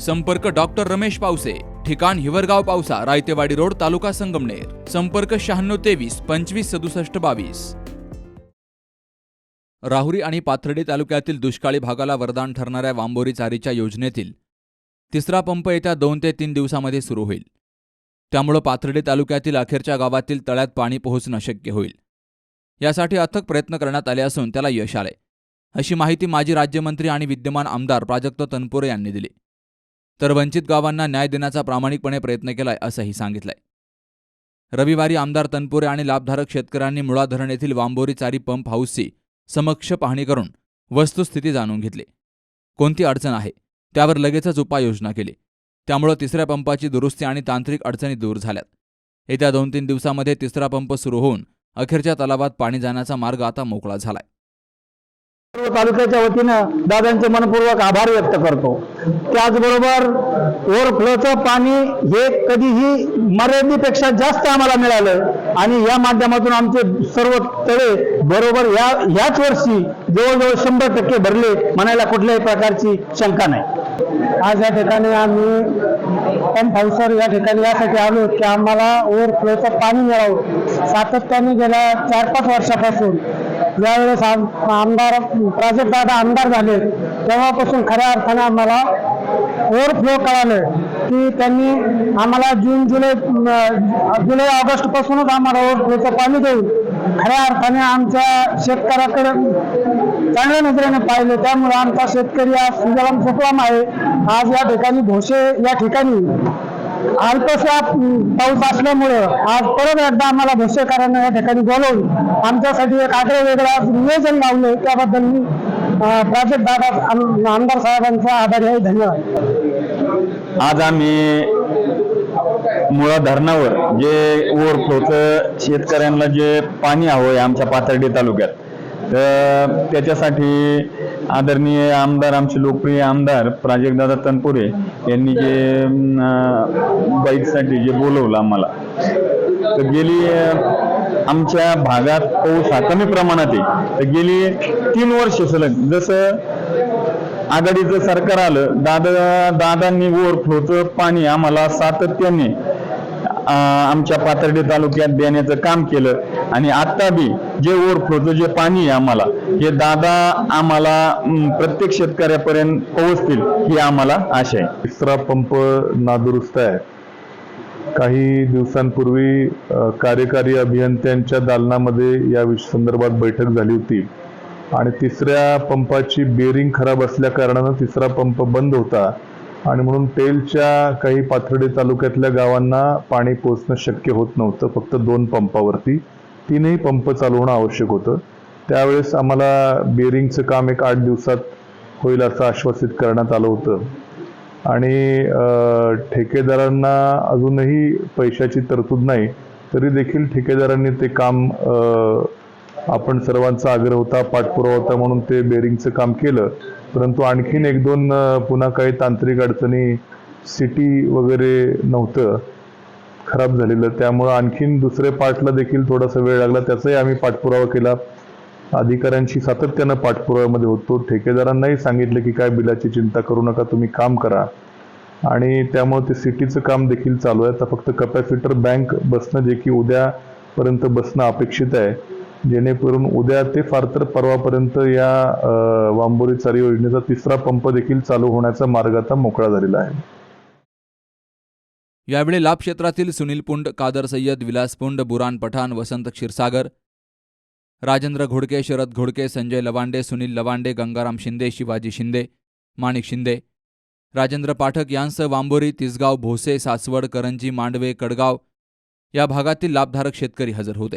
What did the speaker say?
संपर्क डॉक्टर रमेश पावसे ठिकाण हिवरगाव पावसा रायतेवाडी रोड तालुका संगमनेर. संपर्क शहाण्णव तेवीस पंचवीस सदुसष्ट बावीस. राहुरी आणि पाथर्डी तालुक्यातील दुष्काळी भागाला वरदान ठरणाऱ्या वांबोरी चारीच्या योजनेतील तिसरा पंप येत्या दोन ते तीन दिवसामध्ये सुरू होईल. त्यामुळं पाथर्डी तालुक्यातील अखेरच्या गावातील तळ्यात पाणी पोहोचणं शक्य होईल. यासाठी अथक प्रयत्न करण्यात आले असून त्याला यश आले अशी माहिती माजी राज्यमंत्री आणि विद्यमान आमदार प्राजक्त तनपुरे यांनी दिली. तर वंचित गावांना न्याय देण्याचा प्रामाणिकपणे प्रयत्न केलाय असंही सांगितलंय. रविवारी आमदार तनपुरे आणि लाभधारक शेतकऱ्यांनी मुळा धरण येथील वांबोरी चारी पंप हाऊसची समक्ष पाहणी करून वस्तुस्थिती जाणून घेतली. कोणती अडचण आहे? त्यावर लगेचच उपाययोजना केली. त्यामुळं तिसऱ्या पंपाची दुरुस्ती आणि तांत्रिक अडचणी दूर झाल्यात. येत्या दोन तीन दिवसामध्ये तिसरा पंप सुरू होऊन अखेरच्या तलावात पाणी जाण्याचा मार्ग आता मोकळा झालाय. तालुक्याच्या वतीनं दादांचे मनपूर्वक आभार व्यक्त करतो. त्याचबरोबर ओव्हरफ्लोचं पाणी हे कधीही मर्यादेपेक्षा जास्त आम्हाला मिळालं आणि या माध्यमातून आमचे सर्व तळे बरोबर या ह्याच वर्षी जवळजवळ शंभर टक्के भरले म्हणायला कुठल्याही प्रकारची शंका नाही. आज या ठिकाणी आम्ही पंप हाऊसवर या ठिकाणी यासाठी आलो की आम्हाला ओव्हरफ्लोचं पाणी मिळावं. सातत्याने गेल्या चार पाच वर्षापासून ज्यावेळेस आम- आमदार प्राजक्त दादा आमदार झाले. तेव्हापासून खऱ्या अर्थाने आम्हाला ओव्हरफ्लो कळालं की त्यांनी आम्हाला जून जुलै जुलै ऑगस्ट पासूनच आम्हाला ओव्हरफ्लोचं पाणी देऊन खऱ्या अर्थाने आमच्या शेतकऱ्याकडे चांगल्या नजरेने पाहिलं. त्यामुळे आमचा शेतकरी आज सुजलाम सुफलाम आहे. आज या ठिकाणी भोसे या ठिकाणी अल्पसा पाऊस असल्यामुळं आज परत एकदा आम्हाला भोसेकरांना या ठिकाणी बोलवून आमच्यासाठी एक आग्रह वेगळा नियोजन लावलं त्याबद्दल मी प्राजक्त दादा आमदार साहेबांचा आभारी आहे. धन्यवाद. आज आम्ही मुळा धरणावर जे ओव्हरफ्लोचं शेतकऱ्यांना जे पाणी हवं आहे आमच्या पाथर्डी तालुक्यात तर त्याच्यासाठी आदरणीय आमदार आमचे लोकप्रिय आमदार प्राजक्तदादा तनपुरे यांनी जे बाईकसाठी जे बोलवलं आम्हाला तर गेली आमच्या भागात पाऊस हा कमी प्रमाणात आहे. तर गेली तीन वर्ष सलग जसं आघाडीचं सरकार आलं दादा दादांनी ओव्हरफ्लोचं पाणी आम्हाला सातत्याने आमच्या पाथर्डी तालुक्यात देण्याचं काम केलं. आणि आता बी जे ओव्हरफ्लोचं जे पाणी आहे आम्हाला हे दादा आम्हाला प्रत्येक शेतकऱ्यापर्यंत पोहोचतील ही आम्हाला आशा आहे. तिसरा पंप नादुरुस्त आहे. काही दिवसांपूर्वी कार्यकारी अभियंत्यांच्या दालनामध्ये या संदर्भात बैठक झाली होती. आणि तिसऱ्या पंपाची बेरिंग खराब असल्या कारणानं तिसरा पंप बंद होता. आणि म्हणून तेलच्या काही पाथर्डी तालुक्यातल्या गावांना पाणी पोचणं शक्य होत नव्हतं. फक्त दोन पंपावरती. तीनही पंप चालू होणं आवश्यक होतं. त्यावेळेस आम्हाला बेरिंगचं काम एक आठ दिवसात होईल असं आश्वासित करण्यात आलं होतं. आणि ठेकेदारांना अजूनही पैशाची तरतूद नाही तरी देखील ठेकेदारांनी ते काम आपण सर्वांचा आग्रह होता पाठपुरावा होता म्हणून ते बेरिंगचं काम केलं. परंतु आणखीन एक दोन पुन्हा काही तांत्रिक अडचणी सिटी वगैरे नव्हतं खराब झालेलं. त्यामुळं आणखीन दुसरे पार्टला देखील थोडासा वेळ लागला. त्याचाही आम्ही पाठपुरावा केला. अधिकाऱ्यांशी सातत्यानं पाठपुराव्यामध्ये होतो. ठेकेदारांनाही सांगितलं की काय बिलाची चिंता करू नका तुम्ही काम करा. आणि त्यामुळे ते सिटीचं काम देखील चालू आहे. आता फक्त कपॅसिटर बँक बसणं जे की उद्यापर्यंत बसणं अपेक्षित आहे. जेणेकरून उद्या ते फार तर परवापर्यंत या अं, वांबोरी चारी योजनेचा तिसरा पंप देखील चालू होण्याचा मार्ग आता मोकळा झालेला आहे. यावेळी लाभ क्षेत्रातील सुनील पुंड कादर सय्यद विलास पुंड बुरान पठाण वसंत क्षीरसागर राजेंद्र घोडके शरद घोडके संजय लवांडे सुनील लवांडे गंगाराम शिंदे शिवाजी शिंदे माणिक शिंदे राजेंद्र पाठक यांसह वांबोरी तिसगाव भोसे सासवड करंजी मांडवे कडगाव या भागातील लाभधारक शेतकरी हजर होते.